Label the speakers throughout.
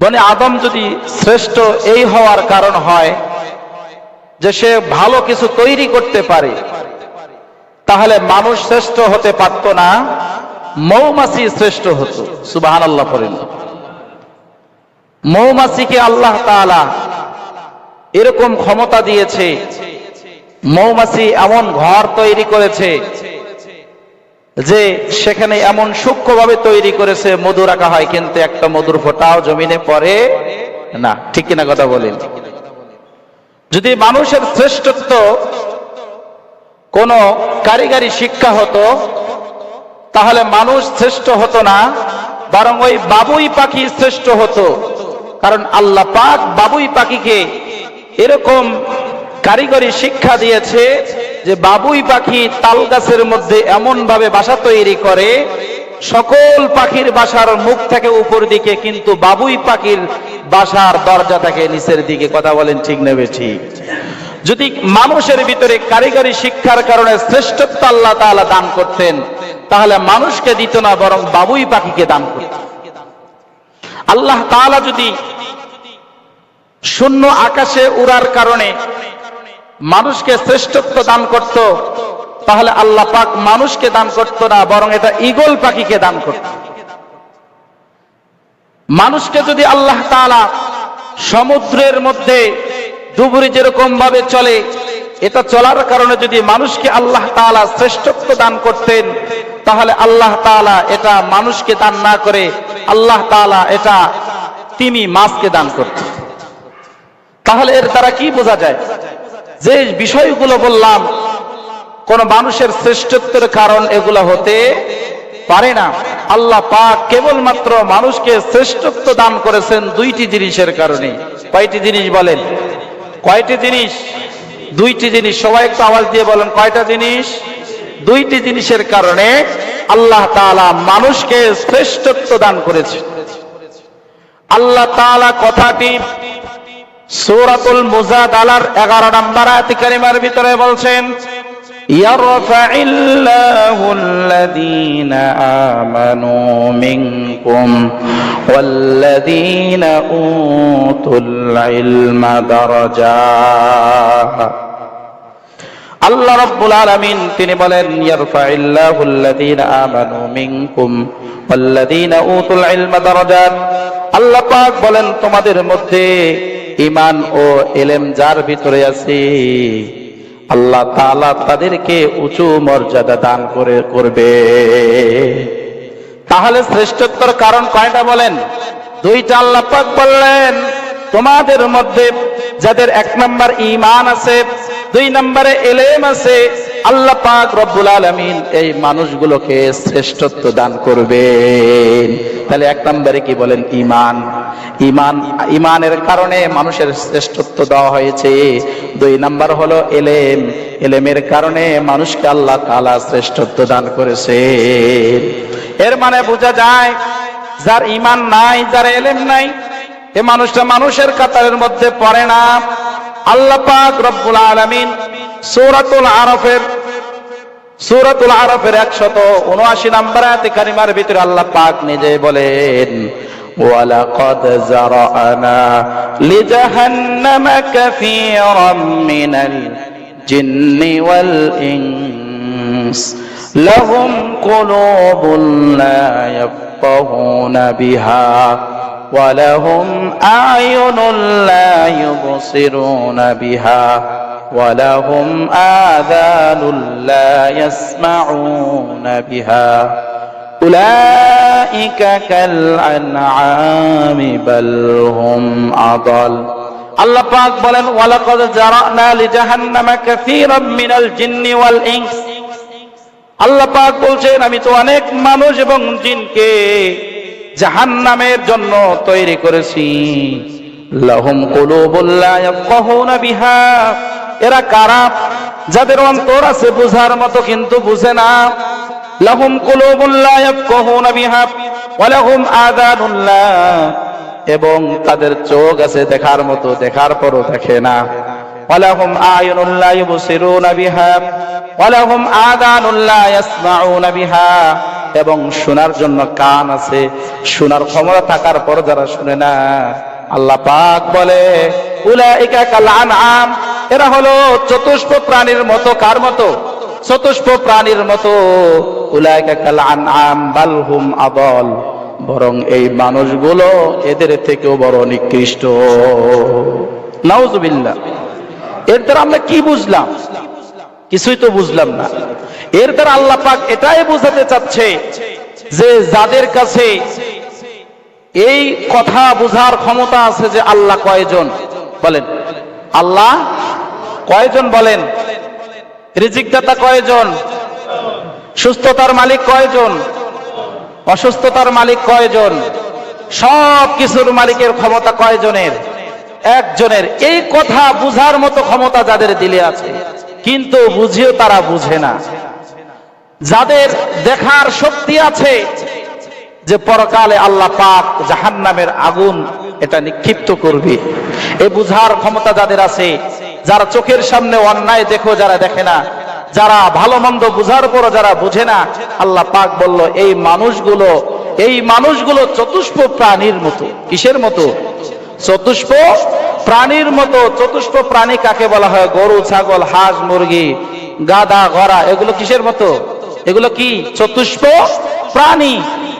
Speaker 1: বনে আদম যদি শ্রেষ্ঠ এই হওয়ার কারণ হয়, যে সে ভালো কিছু তৈরি করতে পারে, তাহলে মানুষ শ্রেষ্ঠ হতে পারত না, মৌমাছি শ্রেষ্ঠ হতো সুবাহান আল্লাহ করেন মৌমাছিকে আল্লাহ এরকম ক্ষমতা দিয়েছে, মৌমাছি এমন ঘর তৈরি করেছে যে সেখানে এমন সূক্ষ্মভাবে তৈরি করেছে, মধু রাখা হয়, কিন্তু একটা মধুর ফোটাও জমিনে পড়ে না। ঠিক কিনা কথা বলেন? যদি মানুষের শ্রেষ্ঠত্ব কোন কারিগরি শিক্ষা হতো, তাহলে মানুষ শ্রেষ্ঠ হতো না, বরং ওই বাবুই পাখি শ্রেষ্ঠ হতো। কারণ আল্লাহ পাক বাবুই পাখিকে এরকম কারিগরি শিক্ষা দিয়েছে যে বাবুই পাখি তাল গাছের মধ্যে এমন ভাবে বাসা তৈরি করে, সকল পাখির বাসার মুখ থেকে উপর দিকে কিন্তু বাবুই পাখির বাসার দরজা থাকে নিচের দিকে। কথা বলেন ঠিক নেবে ঠিক যদি মানুষের ভিতরে কারিগরি শিক্ষার কারণে শ্রেষ্ঠত্ব আল্লাহ তাআলা দান করতেন, তাহলে মানুষকে দিত না, বরং বাবুই পাখিকে দান করতেন আল্লাহ তাআলা যদি শূন্য আকাশে উড়ার কারণে মানুষকে শ্রেষ্ঠত্ব দান করত, তাহলে আল্লাহ পাক মানুষকে দান করত না, বরং এটা ইগল পাখিকে দান করত। মানুষকে যদি আল্লাহ তাআলা সমুদ্রের মধ্যে ডুবুরি যেরকম ভাবে চলে, এটা চলার কারণে যদি মানুষকে আল্লাহ তাআলা শ্রেষ্ঠত্ব দান করতেন, তাহলে আল্লাহ তাআলা এটা মানুষকে দান না করে, আল্লাহ তাআলা এটা তিমি মাছকে দান করতেন। তাহলে এর দ্বারা কি বোঝা যায়? যে বিষয়গুলো বললাম, কোন মানুষের শ্রেষ্ঠত্বের কারণ এগুলো হতে পারে না। আল্লাহ পাক কেবলমাত্র মানুষকে শ্রেষ্ঠত্ব দান করেছেন দুইটি জিনিসের কারণে। কয়টি জিনিস বলেন? কয়টি জিনিস? দুইটি জিনিস। সবাই একটু আওয়াজ দিয়ে বলেন, কয়টা জিনিস? দুইটি জিনিসের কারণে আল্লাহ তাআলা মানুষকে শ্রেষ্ঠত্ব দান করেছে। আল্লাহ তাআলা কথাটি সূরাতুল মুজাদালার 11 নম্বর আয়াত কারিমার ভিতরে বলছেন ইয়ারফাইল্লাহুল লাযীনা আমানু মিনকুম ওয়াল্লাযীনা উতুল ইলমা আল্লাহ রাব্বুল আলামিন তিনি বলেন ইয়ারফাইল্লাহুল লাযীনা আমানু মিনকুম ওয়াল্লাযীনা উতুল ইলমা দারাজাত আল্লাহ পাক বলেন, তোমাদের মধ্যে ঈমান ও এলেম যার ভিতরে আছে, আল্লাহ তাআলা তাদেরকে উঁচু মর্যাদা দান করে, করবে। তাহলে শ্রেষ্ঠত্বর কারণ কয়টা বলেন? দুইটা আল্লাহ পাক বললেন, তোমাদের মধ্যে যাদের এক নম্বর ইমান আছে, দুই নম্বরে এলেম আছে, আল্লাহ পাক রব্বুল আলামিন এই মানুষগুলোকে শ্রেষ্ঠত্ব দান করবেন। তাহলে এক নম্বরে কি বলেন? ঈমান। ঈমান ঈমানের কারণে মানুষের শ্রেষ্ঠত্ব দেওয়া হয়েছে। দুই নাম্বার হলো এলেম। এলেমের কারণে মানুষকে আল্লাহ তাআলা শ্রেষ্ঠত্ব দান করেছে। এর মানে বোঝা যায়, যার ঈমান নাই, যার এলেম নাই, এ মানুষটা মানুষের কাতারের মধ্যে পড়ে না। আল্লাহ পাক রব্বুল আলামিন সৌরাতুল আরাফের সূরাতুল আরাফের 179 নম্বর আয়াতে কারিমার ভিতরে আল্লাহ পাক নিজে বলেন ولقد زرعنا لجهنم كثيرا من الجن والإنس لهم قلوب لا يفقهون بها ولهم أعين لا يبصرون بها ولهم آذان لا يسمعون بها أولئك كالأنعام بل هم أضل আল্লাহ পাক বলেন ওয়ালাকাদ জারানা লিজাহান্নামা কাসীরাম মিনাল জিন্নি ওয়াল ইনস আল্লাহ পাক বলছেন আমি তো অনেক মানুষ এবং জিনকে জাহান্নামের জন্য তৈরি করেছি লাহুম কুলুবুল লা ইয়াফকাহুনা বিহা এরা কারা? যাদের অন্তর আছে বুঝার মতো কিন্তু বুঝে না। লাহুম কুলুবুল লা ইয়াফকাহুনা বিহা ওয়া লাহুম আযানুন লা। এবং তাদের চোখ আছে দেখার মতো, দেখার পরও দেখে না। ওয়ালাহুম আয়ুনুন লা ইউবসিরুনা বিহা ওয়ালাহুম আযানুন লা ইয়াসমাউনা বিহা। এবং শোনার জন্য কান আছে, শোনার ক্ষমতা থাকার পর যারা শুনে না, আল্লাহ পাক বলে, উলাইকা কাল আনআম। এরা হলো চতুষ্প প্রাণীর মতো কার মতো? চতুষ্প প্রাণীর মতো। উলাইকা কাল আনআম বাল হুম আদল। বরং এই মানুষগুলো এদের থেকেও বড় নিকৃষ্ট। এর দ্বারা আমরা কি বুঝলাম? কিছুই তো বুঝলাম না। এর দ্বারা আল্লাহ পাক এটাই বোঝাতে চাচ্ছে যে যাদের কাছে এই কথা বুঝার ক্ষমতা আছে যে আল্লাহ কয়জন? বলেন, আল্লাহ কয়জন বলেন? রিজিক দাতা কয়জন? সুস্থতার মালিক কয়জন? অসুস্থতার মালিক কয়জন? সব কিছুর মালিকের ক্ষমতা কয়জনের? একজনের। এই কথা বুঝার মতো ক্ষমতা যাদের দিলে আছে। কিন্তু বুঝিও তারা বুঝে না। যাদের দেখার শক্তি আছে যে পরকালে আল্লাহ পাক জাহান্নামের আগুন এটা নিক্ষিপ্ত করবে। এ বুঝার ক্ষমতা যাদের আছে যারা চোখের সামনে অন্যায় দেখো, যারা দেখে না, যারা ভালো মন্দ বুঝার পরও যারা বুঝে না, আল্লাহ পাক বলল, এই মানুষগুলো এই মানুষগুলো চতুষ্প প্রাণীর মতো। কিসের মতো? চতুষ্প প্রাণীর মতো। চতুষ্প প্রাণী কাকে বলা হয়? গরু, ছাগল, হাঁস, মুরগি গাদা গড়া এগুলো কিসের মতো? এগুলো কি? চতুষ্প প্রাণী।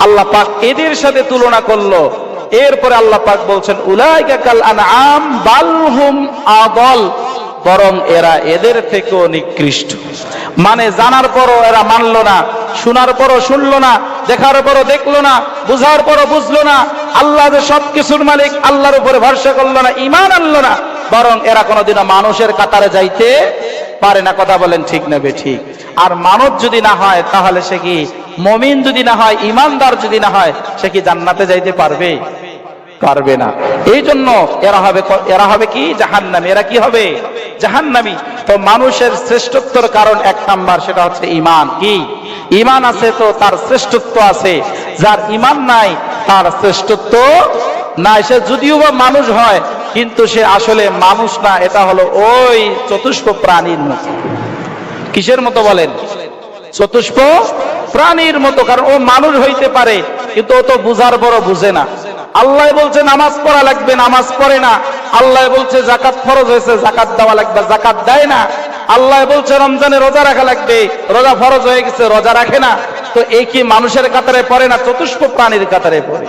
Speaker 1: আল্লাহ পাক এদের সাথে তুলনা করল। এরপরে আল্লাহ পাক বলছেন, উলাইকা কাল আনআম বালহুম আদল। বরং এরা এদের থেকেও নিকৃষ্ট। মানে জানার পরও এরা মানলো না, শোনার পরও শুনলো না, দেখার পরও দেখল না, বুঝার পরও বুঝলো না। আল্লাহ যে সব কিছুর মালিক, আল্লাহর উপরে ভরসা করল না ইমান আনলো না, বরং এরা কোনোদিনও মানুষের কাতারে যাইতে পারে না। কথা বলেন ঠিক নেবে ঠিক। আর মানব যদি না হয়, তাহলে সে কি মমিন যদি না হয় ইমানদার যদি না হয়, সে কি জান্নাতে যাইতে পারবে? পারবে না। এই জন্য এরা হবে এরা হবে কি? জাহান্নামী। এরা কি হবে? জাহান্নামী। তো মানুষের শ্রেষ্ঠত্বর কারণ এক নাম্বার, সেটা হচ্ছে ইমান কি? ইমান আছে তো তার শ্রেষ্ঠত্ব আছে। যার ইমান নাই, তার শ্রেষ্ঠত্ব নাই। সে যদিও বা মানুষ হয়, কিন্তু সে আসলে মানুষ না। এটা হলো ওই চতুষ্প প্রাণীর মতো। কিসের মতো বলেন? চতুষ্প প্রাণীর মতো। কারণ ও মানুষ হইতে পারে, কিন্তু ও তো বুঝার বড় বুঝে না। আল্লাহ বলছে, নামাজ পড়া লাগবে, নামাজ পড়ে না। আল্লাহ বলছে জাকাত ফরজ হয়েছে জাকাত দেওয়া লাগবে জাকাত দেয় না। আল্লাহ বলছে, রমজানে রোজা রাখা লাগবে, রোজা ফরজ হয়ে গেছে, রোজা রাখে না। তো এই কি মানুষের কাতারে পড়ে না, চতুষ্প প্রাণীর কাতারে পড়ে?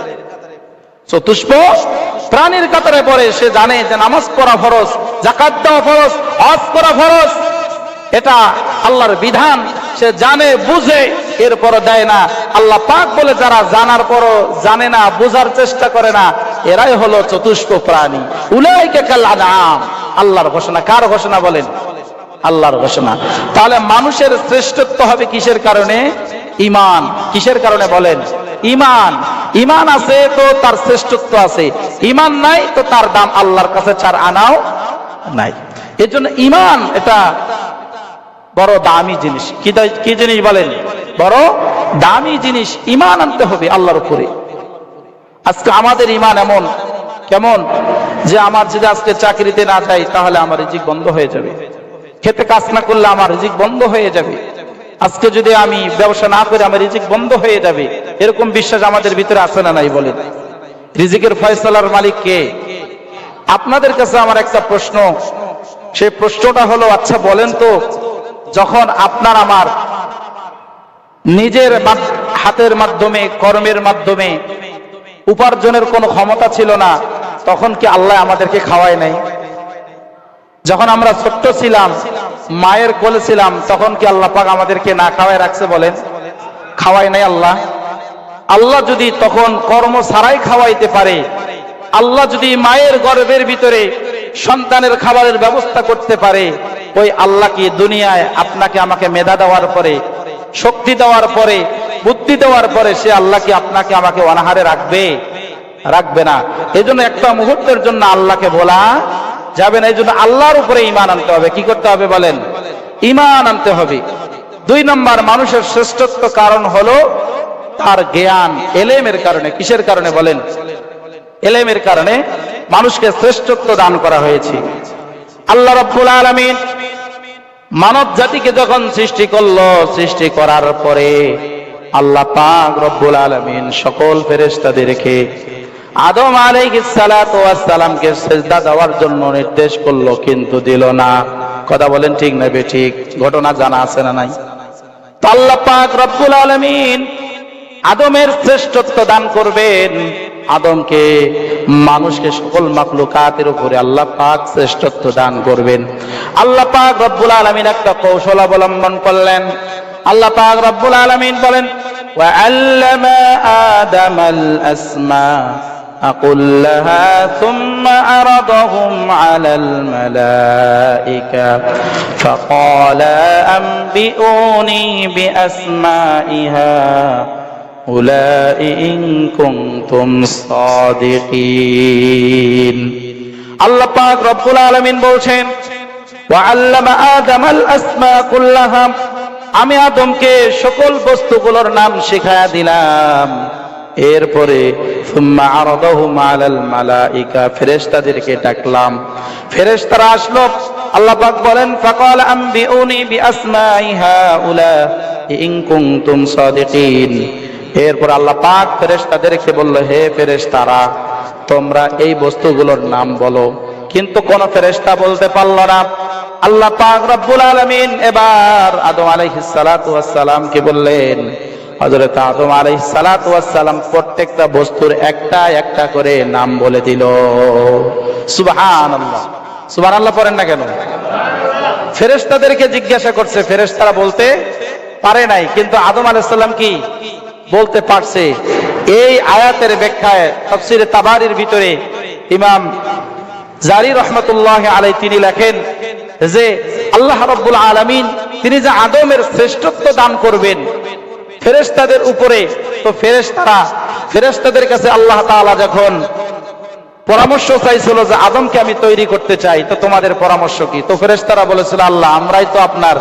Speaker 1: চতুষ্প প্রাণীর কাতারে পড়ে, সে জানে যে নামাজ পড়া ফরজ জাকাত দেওয়া ফরজ, হজ করা ফরজ। এটা আল্লাহর বিধান। সে জানে, বুঝে এরপর দেয় না। আল্লাহ পাক বলে, যারা জানার পরও জানে না, বোঝার চেষ্টা করে না, এরাই হলো চতুষ্ক প্রাণী। উলাইকে কাল আল্লাহর ঘোষণা। কার ঘোষণা বলেন? আল্লাহর ঘোষণা। তাহলে মানুষের শ্রেষ্ঠত্ব হবে কিসের কারণে? ইমান। কিসের কারণে বলেন? ইমান। ইমান আছে তো তার শ্রেষ্ঠত্ব আছে। ইমান নাই তো তার দাম আল্লাহর কাছে চার আনাও নাই। এর জন্য ইমান এটা বড় দামি জিনিস। কি জিনিস বলেন? বড় দামি জিনিস ইমান আনতে হবে আল্লাহর উপরে। আজকে আমাদের ইমান এমন, কেমন? যে আমার যদি আজকে চাকরিতে না যাই, তাহলে আমার রিজিক বন্ধ হয়ে যাবে। খেতে কাজ না করলে আমার রিজিক বন্ধ হয়ে যাবে। আজকে যদি আমি ব্যবসা না করে, আমার রিজিক বন্ধ হয়ে যাবে। এরকম বিশ্বাস আমাদের ভিতরে আছে না নাই বলেন? রিজিকের ফয়সালার মালিক কে? আপনাদের কাছে আমার একটা প্রশ্ন। সেই প্রশ্নটা হলো আচ্ছা বলেন তো যখন আপনার আমার নিজের হাতের মাধ্যমে, কর্মের মাধ্যমে উপার্জনের কোনো ক্ষমতা ছিল না, তখন কি আল্লাহ আমাদেরকে খাওয়ায় নাই? যখন আমরা ছোট্ট ছিলাম, মায়ের কোলে ছিলাম, তখন কি আল্লাহ পাক আমাদেরকে না খাওয়ায় রাখছে বলেন? খাওয়ায় নাই আল্লাহ। আল্লাহ যদি তখন কর্ম ছাড়াই খাওয়াইতে পারে, আল্লাহ যদি মায়ের গর্ভের ভিতরে সন্তানের খাবারের ব্যবস্থা করতে পারে, ওই আল্লাহ কি দুনিয়ায় আপনাকে আমাকে মেধা দেওয়ার পরে, শক্তি দেওয়ার পরে, বুদ্ধি দেওয়ার পরে সে আল্লাহ কি আপনাকে আমাকে অনাহারে রাখবে? রাখবে না। এই জন্য একটা মুহূর্তের জন্য আল্লাহকে বলা যাবে না। এই জন্য আল্লাহর উপরে ইমান আনতে হবে। কি করতে হবে বলেন? ইমান আনতে হবে। দুই নম্বর, মানুষের শ্রেষ্ঠত্ব কারণ হলো তার জ্ঞান, এলেমের কারণে, কিসের কারণে বলেন? এলেমের কারণে মানুষকে শ্রেষ্ঠত্ব দান করা হয়েছে। আল্লাহ রব্বুল আলামিন মানব জাতিকে যখন সৃষ্টি করল, সৃষ্টি করার পরে আল্লাহ পাক রব্বুল আলামিন সকল ফেরেশতাদেরকে আদম আলাইহিস সালাতু ওয়াস সালামকে সেজদা দেওয়ার জন্য নির্দেশ করল, কিন্তু দিল না। কথা বলেন ঠিক না ঠিক? ঘটনা জানা আছে না নাই? আল্লাহ পাক রব্বুল আলামিন আদমের শ্রেষ্ঠত্ব দান করবেন আদমকে মানুষকে সকল মাকলুকাতের উপরে আল্লাহ পাক শ্রেষ্ঠত্ব দান করবেন আল্লাহ পাক রব্বুল আলামিন একটা কৌশল অবলম্বন করলেন আল্লাহ পাক রব্বুল আলামিন বলেন وعلم آدم الأسماء كلها ثم عرضهم على الملائكة فقال أنبئوني بأسماء هؤلاء إن كنتم صادقين আল্লাহ পাক রব্বুল আলামিন বলছেন وعلم آدم الأسماء كلها আমি আদমকে সকল বস্তুগুলোর নাম শেখায়া দিলাম এরপরে সুম্মা আরাদাহুম আলাল মালাইকা ফেরেশতাদেরকে ডাকলাম ফেরেশতারা আসলো আল্লাহ পাক বলেন ফাকাল আম্বিউনি বিআসমাই হাউলা ইন কুনতুম সাদিকিন এরপর আল্লাহ পাক ফেরেশতাদেরকে বলল, হে ফেরেশতারা, তোমরা এই বস্তুগুলোর নাম বলো। কিন্তু কোন ফেরেশতা বলতে পারল না। আল্লাহ পাক রব্বুল আলামিন এবার আদম আলাইহিস সালাতু বললেন, হযরত আদম আলাইহিস প্রত্যেকটা বস্তুর একটা একটা করে নাম বলে দিল। সুবহানাল্লাহ। সুবহানাল্লাহ পড়েন না কেন? ফেরেশতাদেরকে জিজ্ঞাসা করছে, ফেরেশতারা বলতে পারে নাই, কিন্তু আদম আলাইহিস সালাম কি? বলতে পারছে, এই আয়াতের ব্যাখ্যায় তাফসিরে তাবারির ভিতরে ইমাম জারি রহমতুল্লাহ আলাই তিনি লেখেন যে, আল্লাহ রব্বুল আলমিন তিনি যে আদমের শ্রেষ্ঠত্ব দান করবেন, ফেরেশতাদের উপরে, তো ফেরেশতারা, ফেরেশতাদের কাছে আল্লাহ তাআলা যখন পরামর্শ চাইছিল যে আদমকে আমি তৈরি করতে চাই, তো তোমাদের পরামর্শ কি? তো ফেরেশতারা বলেছিল, আল্লাহ, আমরাই তো আপনার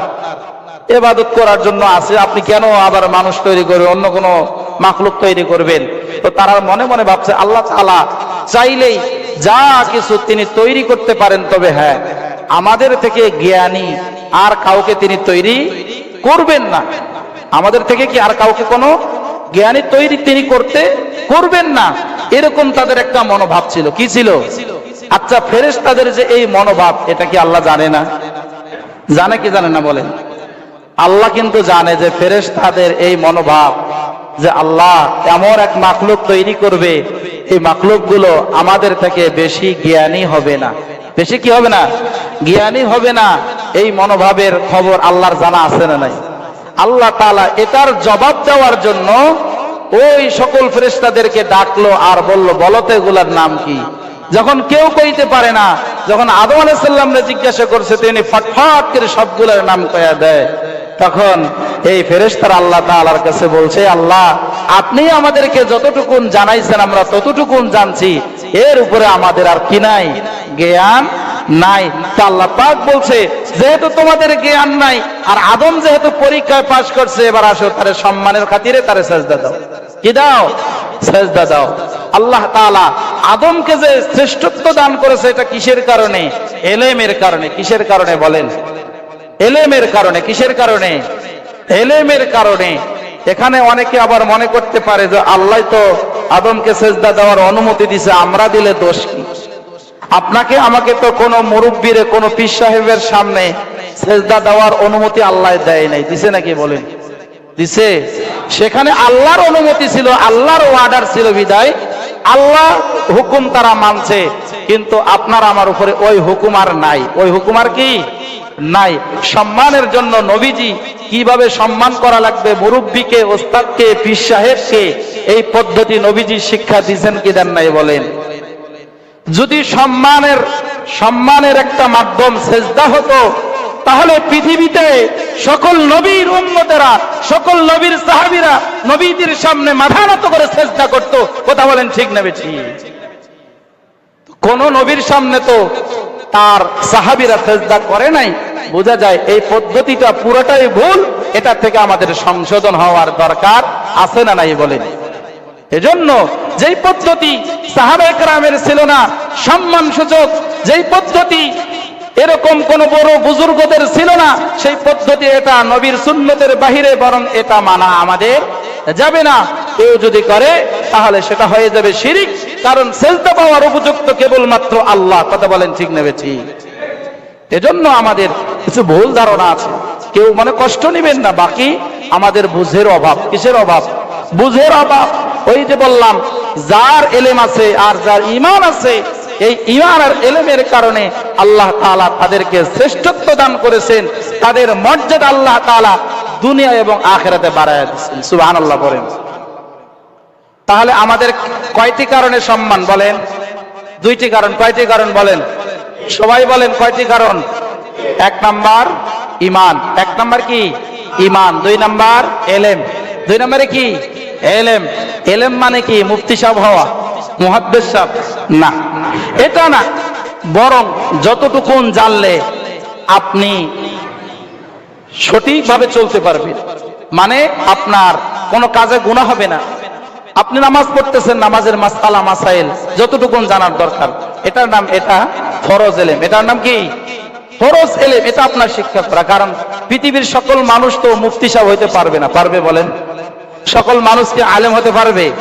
Speaker 1: এবাদত করার জন্য আছে, আপনি কেন আবার মানুষ তৈরি করবেন অন্য কোনো মাখলুক তৈরি করবেন? তো তারা মনে মনে ভাবছে, আল্লাহ তাআলা চাইলেই যা কিছু তিনি তৈরি করতে পারেন, তবে হ্যাঁ আমাদের থেকে জ্ঞানী আর কাউকে তিনি তৈরি করবেন না। আমাদের থেকে কি আর কাউকে কোনো জ্ঞানী তৈরি তিনি করতে করবেন না? এরকম তাদের একটা মনোভাব ছিল। কি ছিল? আচ্ছা ফেরেশ তাদের যে এই মনোভাব, এটা কি আল্লাহ জানে না? জানে কি জানে না বলেন? আল্লাহ কিন্তু জানে যে ফেরেশ তাদের এই মনোভাব যে আল্লাহ এমন এক মাকলুক তৈরি করবে, এই মাকলুকগুলো আমাদের থেকে বেশি জ্ঞানী হবে না। বেশি কি হবে না? জ্ঞানী হবে না। এই মনোভাবের খবর আল্লাহর জানা আছে না নাই? আল্লাহ তাআলা এটার জবাব দেওয়ার জন্য ওই সকল ফেরেশতাদেরকে ডাকলো আর বলল, বলতে এগুলার নাম কি? যখন কেউ কইতে পারে না, যখন আদম আলাইসাল্লামরে জিজ্ঞাসা করছে, তিনি ফটফট করে সবগুলোর নাম কয়া দেয়। তখন এই ফেরেশতারা আল্লাহ তাআলার কাছে বলছে, আল্লাহ, আপনি আমাদেরকে যতটুকুন জানাইছেন আমরা ততটুকুন জানছি। এর উপরে আমাদের আর কি নাই? জ্ঞান নাই। আল্লাহ পাক বলছে, যেহেতু তোমাদের জ্ঞান নাই, আর আদম যেহেতু পরীক্ষায় পাশ করছে, এবার আসো তার সম্মানের খাতিরে তারে সেজদা দাও। কি দাও? সেজদা দাও। আল্লাহ তাআলা আদমকে যে শ্রেষ্ঠত্ব দান করেছে, এটা কিসের কারণে? এলেমের কারণে। কিসের কারণে বলেন? এলেমের কারণে, কিসের কারণে? এলেমের কারণে। এখানে অনেকে আবার মনে করতে পারে যে আল্লাহ তো আদমকে সেজদা দেওয়ার অনুমতি দিছে, আমরা দিলে দোষ কি? আপনাকে, আমাকে তো কোনো মুরব্বীর, কোনো পীর সাহেবের সামনে সেজদা দেওয়ার অনুমতি আল্লাহ দেয় নাই। দিছে নাকি বলেন? দিছে। সেখানে আল্লাহর অনুমতি ছিল, আল্লাহর ওয়ার্ডার ছিল বিদায়। আল্লাহ হুকুম তারা মানছে, কিন্তু আপনার আমার উপরে ওই হুকুম আর নাই। ওই হুকুম আর কি? নাই। সম্মানের জন্য নবীজি কীভাবে সম্মান করা লাগবে? মুরব্বীকে, ওস্তাদকে, পীর সাহেবকে? এই পদ্ধতি নবীজি শিক্ষা দিয়েছেন কি দেন নাই বলেন? যদি সম্মানের সম্মানের একটা মাধ্যম সেজদা হতো, তাহলে পৃথিবীতে সকল নবীর উম্মতেরা, সকল নবীর সাহাবীরা নবীদের সামনে মাথা নত করে চেষ্টা করত। কথা বলেন ঠিক নেবে ঠিক কোন নবীর সামনে তো তার সাহাবিরা সেজদা করে নাই, বোঝা যায় এই পদ্ধতিটা পুরোটাই ভুল, এটা থেকে আমাদের সংশোধন হওয়ার দরকার আছে না নাই বলে। এজন্য যেই পদ্ধতি সাহাবায়ে কেরামের ছিল না সম্মান সূচক যেই পদ্ধতি এরকম কোন বড় বুজুর্গদের ছিল না, সেই পদ্ধতি এটা নবীর সুন্নতের বাহিরে বরং এটা মানা আমাদের যাবে না। কেউ যদি করে, তাহলে সেটা হয়ে যাবে শিরিক। কারণ সেলতে পাওয়ার উপযুক্ত কেবলমাত্র আল্লাহ। কথা বলেন ঠিক নেবে ঠিক এজন্য আমাদের কিছু ভুল ধারণা আছে। কেউ মানে কষ্ট নেবেন না, বাকি আমাদের বুঝের অভাব। কিসের অভাব? বুঝের অভাব। ওই যে বললাম, যার এলেম আছে আর যার ইমান আছে, এই ইমান আর এলেমের কারণে আল্লাহ তাআলা তাদেরকে শ্রেষ্ঠত্ব দান করেছেন। তাদের মর্যাদা আল্লাহ তাআলা দুনিয়া এবং আখেরাতে বাড়ায় দিচ্ছেন সুবহানাল্লাহ বলেন। তাহলে আমাদের কয়টি কারণে সম্মান বলেন? দুইটি কারণ, কয়টি কারণ বলেন? সবাই বলেন কয়টি কারণ? এক নাম্বার ইমান। এক নাম্বার কি? ইমান। দুই নাম্বার এলেম। দুই নম্বরে কি? এলেম। এলেম মানে কি? মুফতি সাহেব হওয়া মুহাদ্দেশ সাহেব? না। এটা না। বরং যতটুকুন জানলে আপনি সঠিকভাবে চলতে পারবেন। মানে আপনার কোনো কাজে গুণা হবে না। আপনি নামাজ পড়তেছেন, নামাজের মাসালা মাসাইল যতটুকুন জানার দরকার। এটার নাম, এটা ফরজ এলেম। এটার নাম কি? ফরজ এলেম। এটা আপনার শিক্ষা করা। কারণ পৃথিবীর সকল মানুষ তো মুফতি সাহেব হইতে পারবে না। পারবে বলেন? সকল মানুষকে আলেম হতে পারবে?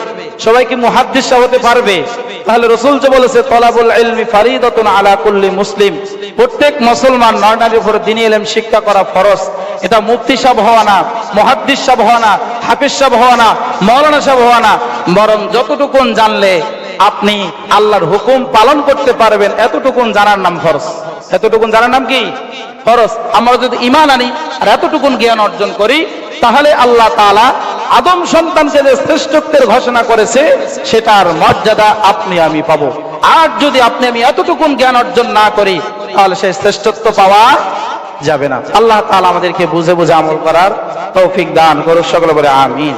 Speaker 1: সবাই কি মুহাদ্দিস হতে পারবে? তাহলে রসুল যে বলেছে, তলাবুল ইলমি ফারিদাতুন আলা কুল্লি মুসলিম। প্রত্যেক মুসলমান নরনারীর উপর দিনী ইলম শিক্ষা করা ফরজ। এটা মুফতি সাহেব হওয়া না, মুহাদ্দিস সাহেব হওয়া না। হাফিজ সাহেব হওয়া না, মৌলানা সাহেব হওয়া না, বরং যতটুকুন জানলে আপনি আল্লাহর হুকুম পালন করতে পারবেন, এতটুকুন জানার নাম ফরজ। এতটুকুন জানার নাম কি? ফরজ। আমরা যদি ইমান আনি আর এতটুকুন জ্ঞান অর্জন করি, তাহলে আল্লাহ তাআলা আদম সন্তানকে যে শ্রেষ্ঠত্বের ঘোষণা করেছে, সেটার মর্যাদা আপনি আমি পাবো। আর যদি আপনি আমি এতটুকুন জ্ঞান অর্জন না করি, তাহলে সেই শ্রেষ্ঠত্ব পাওয়া যাবে না। আল্লাহ তালা আমাদেরকে বুঝে বুঝে আমল করার তৌফিক দান করুক, সকলে বলে আমিন।